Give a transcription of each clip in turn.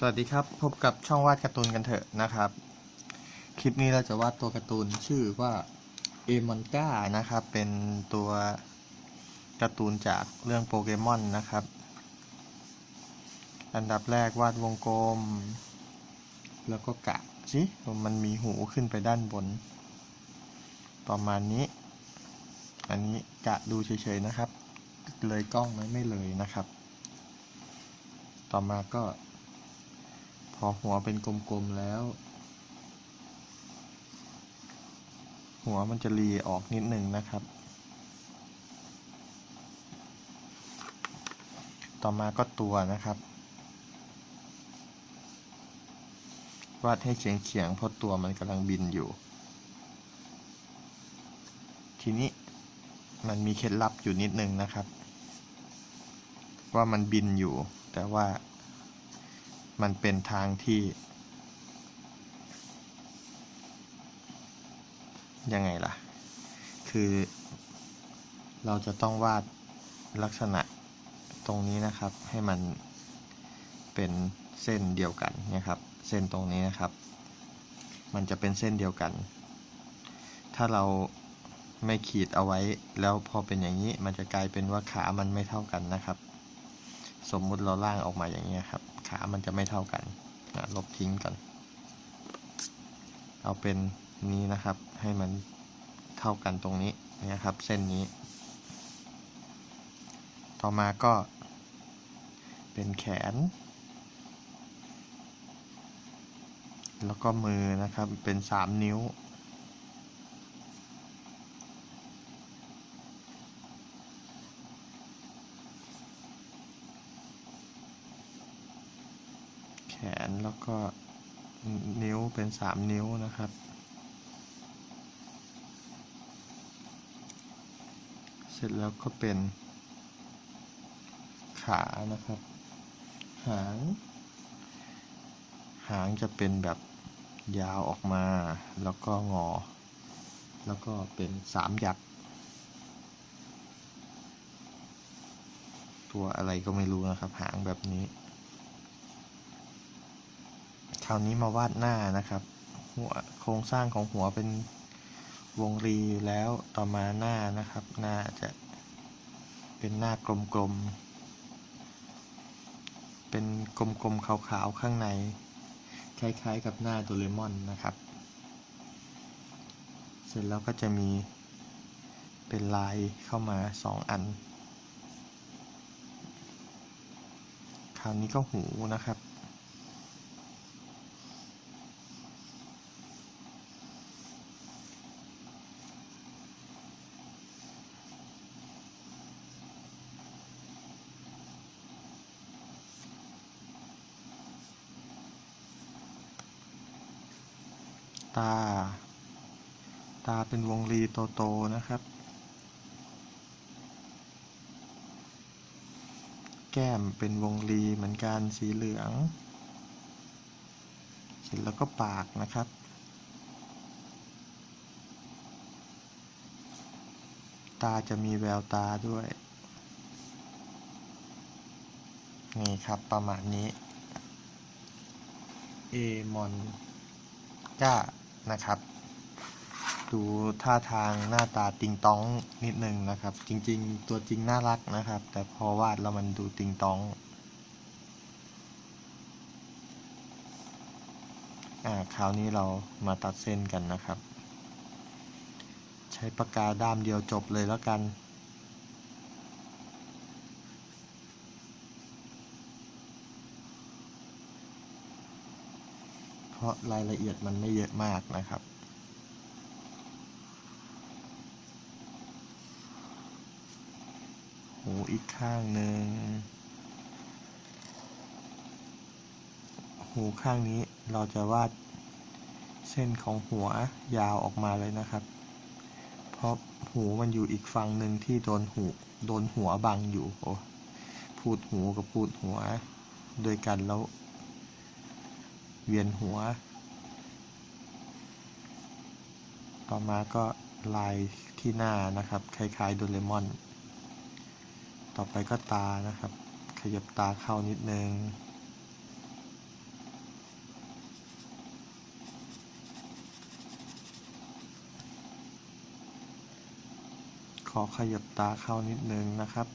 สวัสดีครับ พบกับช่องวาดการ์ตูนกันเถอะนะครับ คลิปนี้เราจะวาดตัวการ์ตูนชื่อว่าเอมอนก้านะครับ เป็นตัวการ์ตูนจากเรื่องโปเกมอนนะครับ อันดับแรกวาดวงกลม แล้วก็กะสิมันมีหูขึ้นไปด้านบน ประมาณนี้ อันนี้กะดูเฉยๆนะครับ เลยกล้องไหมไม่เลยนะครับ ต่อมาก็ พอหัวเป็นกลมๆแล้ว หัวมันจะรีออกนิดหนึ่งนะครับ ต่อมาก็ตัวนะครับ วาดให้เฉียงๆเพราะตัวมันกำลังบินอยู่ ทีนี้มันมีเคล็ดลับอยู่นิดนึงนะครับ ว่ามันบินอยู่แต่ว่า มันเป็นทางที่ ยังไงล่ะ คือ เราจะต้องวาดลักษณะตรงนี้นะครับ ให้มันเป็นเส้นเดียวกันนะครับ เส้นตรงนี้นะครับ มันจะเป็นเส้นเดียวกัน ถ้าเราไม่ขีดเอาไว้แล้วพอเป็นอย่างนี้มันจะกลายเป็นว่าขามันไม่เท่ากันนะครับ สมมุติเราล่างออกมาอย่างนี้ครับ ขามันจะไม่เท่ากันนะลบทิ้งก่อน เอาเป็นนี้นะครับ ให้มันเท่ากันตรงนี้นะครับ เส้นนี้ ต่อมาก็ เป็นแขน แล้วก็มือนะครับ เป็นสามนิ้ว นแล้วก็นิ้วเป็นสามนิ้วนะครับ เสร็จแล้วก็เป็น ขานะครับ หาง หางจะเป็นแบบยาวออกมา แล้วก็งอ แล้วก็เป็นสามหยัก ตัวอะไรก็ไม่รู้นะครับ หางแบบนี้ คราวนี้มาวาดหน้านะครับ หัวโครงสร้างของหัวเป็นวงรีแล้วต่อมาหน้านะครับ หน้าจะเป็นหน้ากลมๆ เป็นกลมๆขาวๆข้างใน คล้ายๆกับหน้าโดเรมอนนะครับ เสร็จแล้วก็จะมีเป็นลายเข้ามาสองอัน คราวนี้ก็หูนะครับ ตา ตาเป็นวงรีโตๆนะครับ แก้มเป็นวงรีเหมือนกันสีเหลือง เสร็จแล้วก็ปากนะครับตาจะมีแววตาด้วย นี่ครับประมาณนี้ เอมอนก้า นะครับ ดูท่าทางหน้าตาติงต้องนิดนึงนะครับ จริงๆ ตัวจริงน่ารักนะครับ แต่พอวาดแล้วมันดูติงต้องอ่าคราวนี้เรามาตัดเส้นกันนะครับ ใช้ปากกาด้ามเดียวจบเลยแล้วกัน เพราะรายละเอียดมันไม่เยอะมากนะครับ หูอีกข้างหนึ่ง หูข้างนี้เราจะวาดเส้นของหัวยาวออกมาเลยนะครับ เพราะหูมันอยู่อีกฝั่งหนึ่งที่โดนหูโดนหัวบังอยู่ โอ้พูดหูกับพูดหัวด้วยกันแล้ว เวียนหัว ต่อมาก็ลายที่หน้านะครับ คล้ายๆโดเรมอน ต่อไปก็ตานะครับ ขยับตาเข้านิดนึง ขอขยับตาเข้านิดนึงนะครับ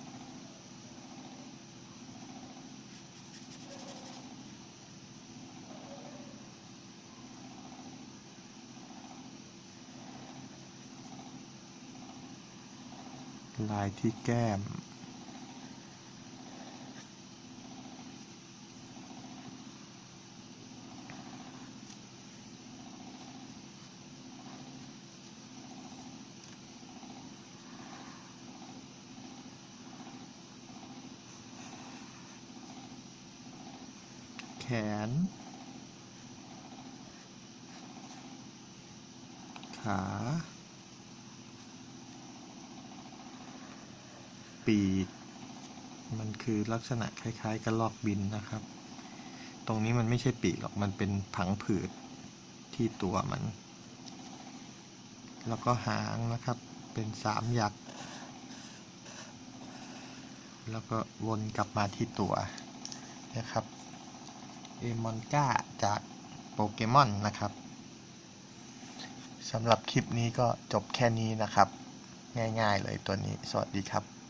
ลายที่แก้ม แขน ขา ปี มันคือลักษณะคล้ายๆกระลอกบินนะครับ ตรงนี้มันไม่ใช่ปีกหรอกมันเป็นผังผืดที่ตัวมัน แล้วก็หางนะครับเป็นสามหยัก แล้วก็วนกลับมาที่ตัวนะครับเอมอนก้าจากโปเกมอนนะครับสำหรับคลิปนี้ก็จบแค่นี้นะครับ ง่ายๆเลยตัวนี้ สวัสดีครับ